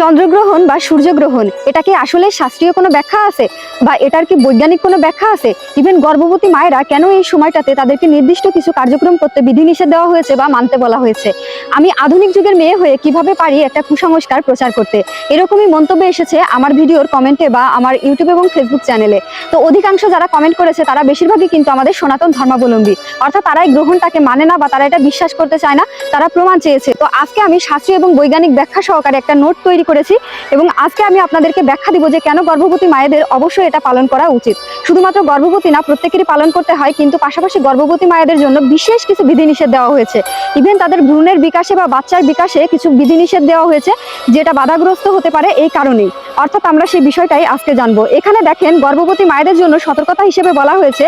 চন্দ্রগ্রহণ বা সূর্যগ্রহণ, এটা কি আসলে শাস্ত্রীয় কোনো ব্যাখ্যা আছে? বা এটার কি বৈজ্ঞানিক কোনো ব্যাখ্যা আছে? ইভেন গর্ভবতী মায়েরা কেন এই সময়টাতে তাদেরকে নির্দিষ্ট কিছু কার্যক্রম করতে বিধিনিষেধ দেওয়া হয়েছে বা মানতে বলা হয়েছে? আমি আধুনিক যুগের মেয়ে হয়ে কীভাবে পারি একটা কুসংস্কার প্রচার করতে? এরকমই মন্তব্য এসেছে আমার ভিডিওর কমেন্টে বা আমার ইউটিউব এবং ফেসবুক চ্যানেলে। তো অধিকাংশ যারা কমেন্ট করেছে, তারা বেশিরভাগই কিন্তু আমাদের সনাতন ধর্মাবলম্বী। অর্থাৎ তারা এই গ্রহণটাকে মানে না বা তারা এটা বিশ্বাস করতে চায় না, তারা প্রমাণ চেয়েছে। তো আজকে আমি শাস্ত্রীয় এবং বৈজ্ঞানিক ব্যাখ্যা সহকারে একটা নোট তৈরি করেছি এবং আজকে আমি আপনাদেরকে ব্যাখ্যা দিব যে কেন গর্ভবতী মায়েদের অবশ্যই এটা পালন করা উচিত। শুধুমাত্র গর্ভবতী না, প্রত্যেকেরই পালন করতে হয়, কিন্তু পাশাপাশি গর্ভবতী মায়েদের জন্য বিশেষ কিছু বিধিনিষেধ দেওয়া হয়েছে। ইভেন তাদের ভ্রূণের বিকাশে বা বাচ্চার বিকাশে কিছু বিধিনিষেধ দেওয়া হয়েছে, যেটা বাধাগ্রস্ত হতে পারে এই কারণেই। অর্থাৎ আমরা সেই বিষয়টাই আজকে জানব। এখানে দেখেন, গর্ভবতী মায়েদের জন্য সতর্কতা হিসেবে বলা হয়েছে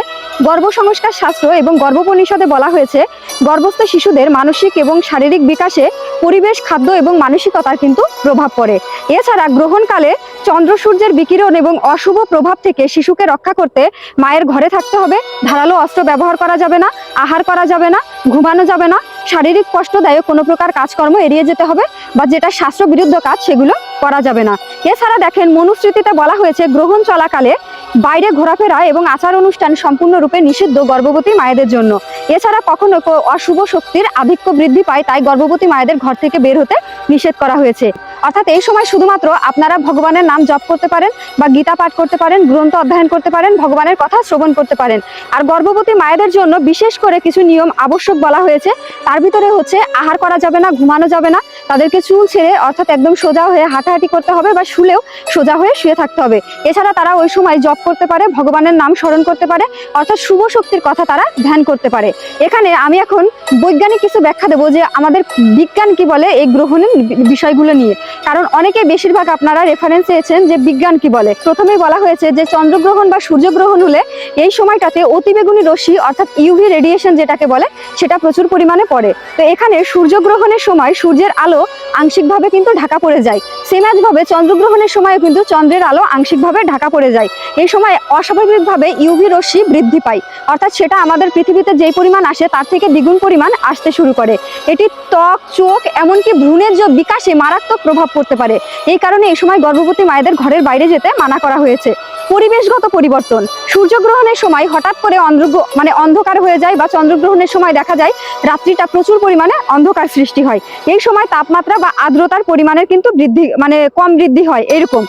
গর্ভসংস্কার শাস্ত্র এবং গর্ভপরিষদে বলা হয়েছে, গর্ভস্থ শিশুদের মানসিক এবং শারীরিক বিকাশে পরিবেশ, খাদ্য এবং মানসিকতার কিন্তু প্রভাব পড়ে। এছাড়া গ্রহণকালে চন্দ্র সূর্যের বিকিরণ এবং অশুভ প্রভাব থেকে শিশুকে রক্ষা করতে মায়ের ঘরে থাকতে হবে। ধারালো অস্ত্র ব্যবহার করা যাবে না, আহার করা যাবে না, ঘুমানো যাবে না, শারীরিক কষ্টদায়ক কোনো প্রকার কাজকর্ম এড়িয়ে যেতে হবে বা যেটা শাস্ত্র বিরুদ্ধ কাজ সেগুলো করা যাবে না। এছাড়া দেখেন মনুস্মৃতিতে বলা হয়েছে, গ্রহণ চলাকালে বাইরে ঘোরাফেরা এবং আচার অনুষ্ঠান সম্পূর্ণরূপে নিষিদ্ধ গর্ভবতী মায়েদের জন্য। এছাড়া কখনো অশুভ শক্তির আধিক্য বৃদ্ধি পায় তাই গর্ভবতী মায়েদের ঘর থেকে বের হতে নিষেধ করা হয়েছে। অর্থাৎ এই সময় শুধুমাত্র আপনারা ভগবানের নাম জপ করতে পারেন বা গীতা পাঠ করতে পারেন, গ্রন্থ অধ্যয়ন করতে পারেন, ভগবানের কথা শ্রবণ করতে পারেন। আর গর্ভবতী মায়েদের জন্য বিশেষ করে কিছু নিয়ম আবশ্যক বলা হয়েছে। তার ভিতরে হচ্ছে আহার করা যাবে না, ঘুমানো যাবে না। তাদেরকে চুল ছেড়ে অর্থাৎ একদম সোজা হয়ে হাঁটাহাঁটি করতে হবে বা শুলেও সোজা হয়ে শুয়ে থাকতে হবে। এছাড়া তারা ওই সময় জপ করতে পারে, ভগবানের নাম স্মরণ করতে পারে, অর্থাৎ শুভ শক্তির কথা তারা ধ্যান করতে পারে। এখানে আমি এখন বৈজ্ঞানিক কিছু ব্যাখ্যা দেবো যে আমাদের বিজ্ঞান কি বলে এই গ্রহণের বিষয়গুলো নিয়ে। কারণ অনেকে বেশিরভাগ আপনারা রেফারেন্স চেয়েছেন যে বিজ্ঞান কি বলে। প্রথমেই বলা হয়েছে যে চন্দ্রগ্রহণ বা সূর্যগ্রহণ হলে এই সময়টাতে অতিবেগুনি রশ্মি অর্থাৎ ইউভি রেডিয়েশন যেটাকে বলে, সেটা প্রচুর পরিমাণে পড়ে। তো এখানে সূর্যগ্রহণের সময় সূর্যের আলো আংশিকভাবে কিন্তু ঢাকা পড়ে যায়। সেম ভাবে চন্দ্রগ্রহণের সময় কিন্তু চন্দ্রের আলো আংশিকভাবে ঢাকা পড়ে যায়। এই সময় অস্বাভাবিকভাবে ইউভি রশ্মি বৃদ্ধি পায়। অর্থাৎ সেটা আমাদের পৃথিবীতে যেই পরিমাণ আসে, তার থেকে দ্বিগুণ পরিমাণ আসতে শুরু করে। এটি ত্বক, চোখ, এমনকি ভ্রূণের যে বিকাশে মারাত্মক প্রভাব পড়তে পারে। এই কারণে এই সময় গর্ভবতী মায়েদের ঘরের বাইরে যেতে মানা করা হয়েছে। পরিবেশগত পরিবর্তন। সূর্যগ্রহণের সময় হঠাৎ করে অন্ধ মানে অন্ধকার হয়ে যায় বা চন্দ্রগ্রহণের সময় দেখা যায়, রাত্রিটা প্রচুর পরিমাণে অন্ধকার সৃষ্টি হয়। এই সময় তাপমাত্রা বা আর্দ্রতার পরিমাণের কিন্তু বৃদ্ধি মানে কম বৃদ্ধি হয়, এরকম।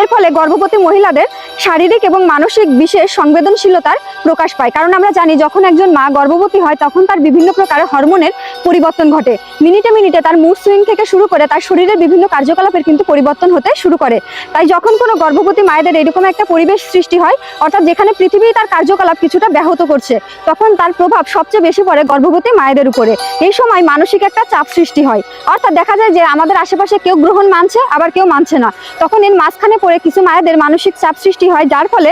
এর ফলে গর্ভবতী মহিলাদের শারীরিক এবং মানসিক বিশেষ সংবেদনশীলতার প্রকাশ পায়। কারণ আমরা জানি, যখন একজন মা গর্ভবতী হয়, তখন তার বিভিন্ন প্রকার হরমোনের পরিবর্তন ঘটে। মিনিটে মিনিটে তার মুড সুইং থেকে শুরু করে তার শরীরের বিভিন্ন কার্যকলাপের কিন্তু পরিবর্তন হতে শুরু করে। তাই যখন কোনো গর্ভবতী মায়েদের এরকম একটা পরিবেশ সৃষ্টি হয়, অর্থাৎ যেখানে পৃথিবী তার কার্যকলাপ কিছুটা ব্যাহত করছে, তখন তার প্রভাব সবচেয়ে বেশি পড়ে গর্ভবতী মায়েদের উপরে। এই সময় মানসিক একটা চাপ সৃষ্টি হয়। অর্থাৎ দেখা যায় যে, আমাদের আশেপাশে কেউ গ্রহণ মানছে, আবার কেউ মানছে না। তখন এর মাঝখানে পড়ে কিছু মায়েদের মানসিক চাপ সৃষ্টি হয় যার ফলে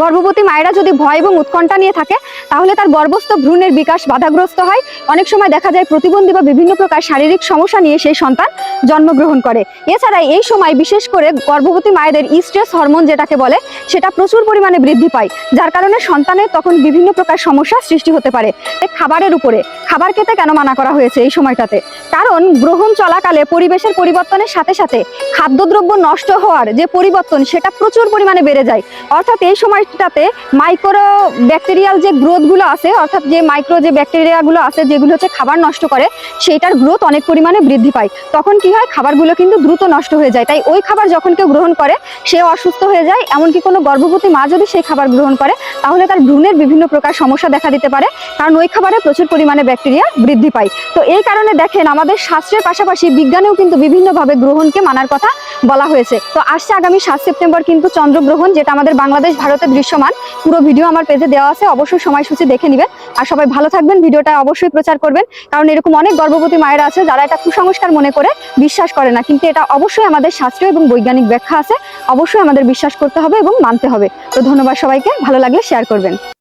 গর্ভবতী মায়েরা যদি ভয় এবং উৎকণ্ঠা নিয়ে থাকে, তাহলে তার গর্ভস্থ ভ্রূণের বিকাশ বাধাগ্রস্ত হয়। অনেক সময় দেখা যায় প্রতিবন্ধী বা বিভিন্ন প্রকার শারীরিক সমস্যা নিয়ে সেই সন্তান জন্মগ্রহণ করে। এছাড়া এই সময় বিশেষ করে গর্ভবতী মায়েদের ইস্ট্রেস হরমোন যেটাকে বলে, সেটা প্রচুর পরিমাণে বৃদ্ধি পায়। যার কারণে সন্তানের তখন বিভিন্ন প্রকার সমস্যা সৃষ্টি হতে পারে। এই খাবারের উপরে, খাবার খেতে কেন মানা করা হয়েছে এই সময়টাতে? কারণ গ্রহণ চলাকালে পরিবেশের পরিবর্তনের সাথে সাথে খাদ্যদ্রব্য নষ্ট হওয়ার যে পরিবর্তন, সেটা প্রচুর পরিমাণে বেড়ে যায়। অর্থাৎ এই সময়টাতে মাইক্রো ব্যাকটেরিয়াল যে গ্রোথগুলো আছে, অর্থাৎ যে মাইক্রো যে ব্যাকটেরিয়াগুলো আছে, যেগুলো হচ্ছে খাবার নষ্ট করে, সেইটার গ্রোথ অনেক পরিমাণে বৃদ্ধি পায়। তখন কি হয়? খাবারগুলো কিন্তু দ্রুত নষ্ট হয়ে যায়। তাই ওই খাবার যখন কেউ গ্রহণ করে, সে অসুস্থ হয়ে যায়, এমনকি কোনো গর্ভবতী মা যদি সেই খাবার গ্রহণ করে, তাহলে তার ভ্রূণের বিভিন্ন প্রকার সমস্যা দেখা দিতে পারে, কারণ ওই খাবারে প্রচুর পরিমাণে ব্যাকটেরিয়া বৃদ্ধি পায়। তো এই কারণে দেখেন, আমাদের শাস্ত্রের পাশাপাশি বিজ্ঞানেও কিন্তু বিভিন্নভাবে গ্রহণকে মানার কথা বলা হয়েছে। তো আসছে আগামী সাত সেপ্টেম্বর কিন্তু চন্দ্রগ্রহণ, যেটা আমাদের বাংলাদেশ, ভারতে দৃশ্যমান। পুরো ভিডিও আমার পেজে দেওয়া আছে, অবশ্যই সময়সূচি দেখে নেবেন। আর সবাই ভালো থাকবেন, ভিডিওটা অবশ্যই প্রচার করবেন। কারণ এরকম অনেক গর্ভবতী মায়েরা আছে, যারা এটা কুসংস্কার মনে করে, বিশ্বাস করে না। কিন্তু এটা অবশ্যই আমাদের শাস্ত্রীয় এবং বৈজ্ঞানিক ব্যাখ্যা আছে। অবশ্যই আমাদের বিশ্বাস করতে হবে এবং মানতে হবে। তো ধন্যবাদ সবাইকে। ভালো লাগলে শেয়ার করবেন।